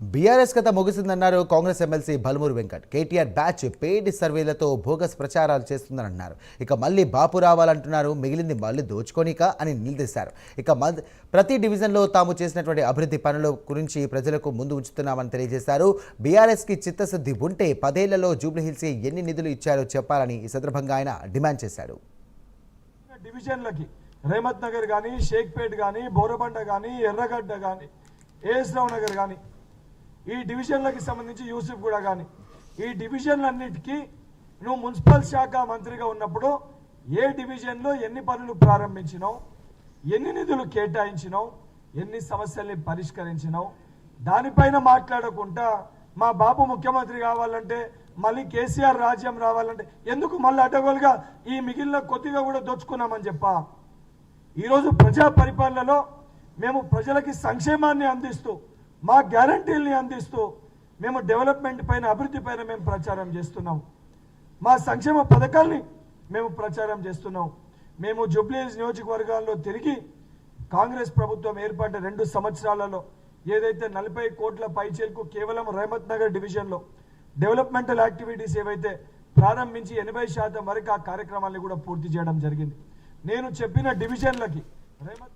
BRS కథ ముగిసిందన్నారు Congress MLC Balmuru Venkat. KTR batch paid సర్వేలతో bogus ప్రచారాలు చేస్తుందని అన్నారు ఇక మళ్ళీ బాపు రావాలంటున్నారు మిగిలింది మళ్ళీ దోచుకోనిక అని నిలదీశారు. ఇక మద్- ప్రతి డివిజన్లో తాము చేసినటువంటి అభివృద్ధి పనుల గురించి ప్రజలకు ముందు ఉంచుతున్నామని తెలియజేశారు. బీఆర్ఎస్కి చిత్తశుద్ధి ఉంటే పదేళ్ళలో జూబ్లీహిల్స్కి ఎన్ని నిధులు ఇచ్చారో చెప్పాలని ఈ సందర్భంగా ఆయన డిమాండ్ చేశారు. డివిజన్లకి రేమత్ నగర్ కానీ షేక్పేట్ కానీ బోరబండ కానీ ఎర్రగడ్డ కానీ ఏఎస్ రావు నగర్ కానీ ఈ డివిజన్లకి సంబంధించి యూసుఫ్ కూడా కానీ ఈ డివిజన్లన్నిటికీ నువ్వు మున్సిపల్ శాఖ మంత్రిగా ఉన్నప్పుడు ఏ డివిజన్లో ఎన్ని పనులు ప్రారంభించినావు ఎన్ని నిధులు కేటాయించినావు ఎన్ని సమస్యల్ని పరిష్కరించినావు దానిపైన మాట్లాడకుండా మా బాబు ముఖ్యమంత్రి కావాలంటే మళ్ళీ కేసీఆర్ రాజ్యం రావాలంటే ఎందుకు మళ్ళీ అడ్డగోలుగా ఈ మిగిలిన కొద్దిగా కూడా దోచుకున్నామని చెప్పా? ఈరోజు ప్రజా పరిపాలనలో మేము ప్రజలకి సంక్షేమాన్ని అందిస్తూ మా గ్యారంటీల్ని అందిస్తూ మేము డెవలప్మెంట్ పైన అభివృద్ధి పైన మేము ప్రచారం చేస్తున్నాం. మా సంక్షేమ పథకాల్ని మేము ప్రచారం చేస్తున్నాం. మేము జూబ్లీహిల్స్ నియోజకవర్గాల్లో తిరిగి కాంగ్రెస్ ప్రభుత్వం ఏర్పడిన రెండు సంవత్సరాలలో ఏదైతే నలభై కోట్ల పైచేలకు కేవలం రహమత్ నగర్ డివిజన్లో డెవలప్మెంటల్ యాక్టివిటీస్ ఏవైతే ప్రారంభించి ఎనభై శాతం వరకు ఆ కార్యక్రమాన్ని కూడా పూర్తి చేయడం జరిగింది. నేను చెప్పిన డివిజన్లకి రహమత్